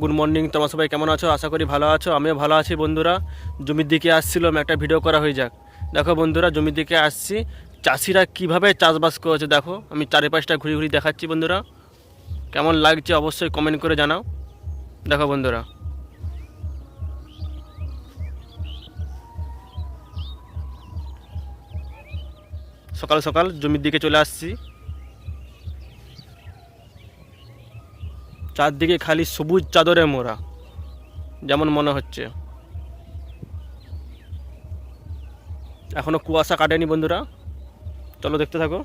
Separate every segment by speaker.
Speaker 1: Good morning তোমার সবাই কেমন আছো? আশা করি ভালো আছো। আমিও ভালো আছি বন্ধুরা। জমির দিকে আসছিলাম একটা ভিডিও করা হয়ে যাক। দেখো বন্ধুরা, জমির দিকে আসছি। চাষিরা কীভাবে চাষবাস করেছে দেখো। আমি চারিপাশটা ঘুরে ঘুরে দেখাচ্ছি বন্ধুরা। কেমন লাগছে অবশ্যই কমেন্ট করে জানাও। দেখো বন্ধুরা। সকাল সকাল জমির দিকে চলে আসছি। চারদিকে খালি সবুজ চাদরে মোড়া, যেমন মনে হচ্ছে। এখনও কুয়াশা কাটেনি বন্ধুরা। চলো দেখতে থাকো।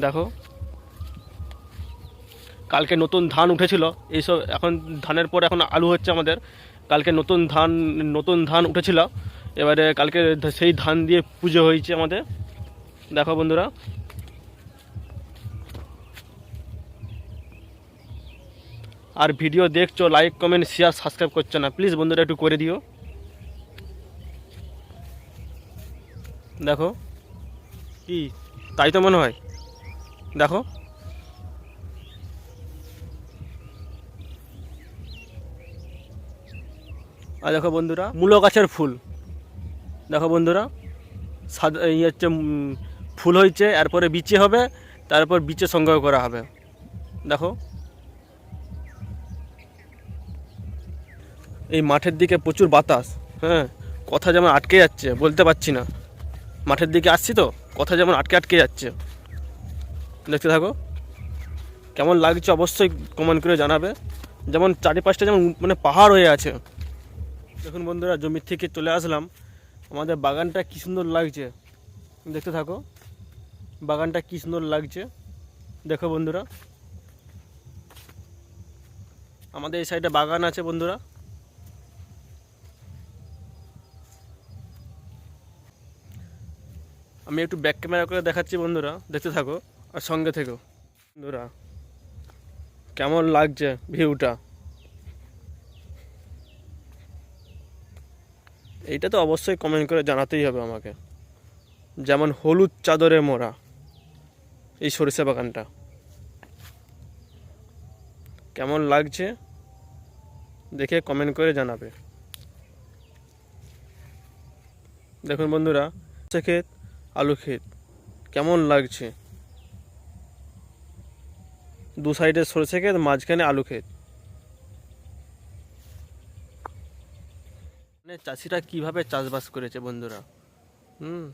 Speaker 1: দেখো। কালকে নতুন ধান উঠেছিল, এইসব এখন ধানের পর এখন আলু হচ্ছে আমাদের। কালকে নতুন ধান নতুন ধান উঠেছিল। এবারে কালকে সেই ধান দিয়ে পুজো হয়েছে আমাদের। দেখো বন্ধুরা। আর ভিডিও দেখছ লাইক কমেন্ট শেয়ার সাবস্ক্রাইব করছ না প্লিজ বন্ধুরা একটু করে দিও। দেখো, কি, তাই তো মনে হয়। দেখো। আর দেখো বন্ধুরা, মূলো গাছের ফুল। দেখো বন্ধুরা, সাদা, এই হচ্ছে ফুল হয়েছে, এরপরে বিচে হবে, তারপর বিচে সংগ্রহ করা হবে। দেখো। এই মাঠের দিকে প্রচুর বাতাস হ্যাঁ? কথা যেমন আটকে যাচ্ছে, বলতে পারছি না। মাঠের দিকে আসছি তো, কথা যেমন আটকে আটকে যাচ্ছে। দেখতে থাকো। কেমন লাগছে অবশ্যই কমেন্ট করে জানাবে। যেমন চারিপাশটা যেমন মানে পাহাড় হয়ে আছে। দেখুন বন্ধুরা, জমির থেকে চলে আসলাম। আমাদের বাগানটা কী সুন্দর লাগছে। দেখতে থাকো। বাগানটা কী সুন্দর লাগছে। দেখো বন্ধুরা। আমাদের এই সাইডে বাগান আছে বন্ধুরা। আমি একটু ব্যাক ক্যামেরা করে দেখাচ্ছি বন্ধুরা, দেখতে থাকো আর সঙ্গে থেকো। বন্ধুরা, কেমন লাগছে ভিউটা এইটা তো অবশ্যই কমেন্ট করে জানাতেই হবে আমাকে। যেমন হলুদ চাদরে মোড়া এই সরিষা বাগানটা। কেমন লাগছে? দেখে কমেন্ট করে জানাবে। দেখুন বন্ধুরা, সে ক্ষেত আলু ক্ষেত। কেমন লাগছে? দু সাইডে সরষে ক্ষেত, মাঝখানে আলু ক্ষেত। মানে চাষিরা কীভাবে চাষবাস করেছে বন্ধুরা? হুম?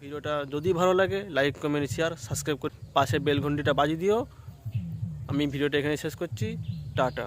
Speaker 1: ভিডিওটা যদি ভালো লাগে, লাইক, কমেন্ট শেয়ার সাবস্ক্রাইব করে পাশে বেল ঘন্টিটা বাজিয়ে দিও। আমি ভিডিওটা এখানে শেষ করছি। টাটা।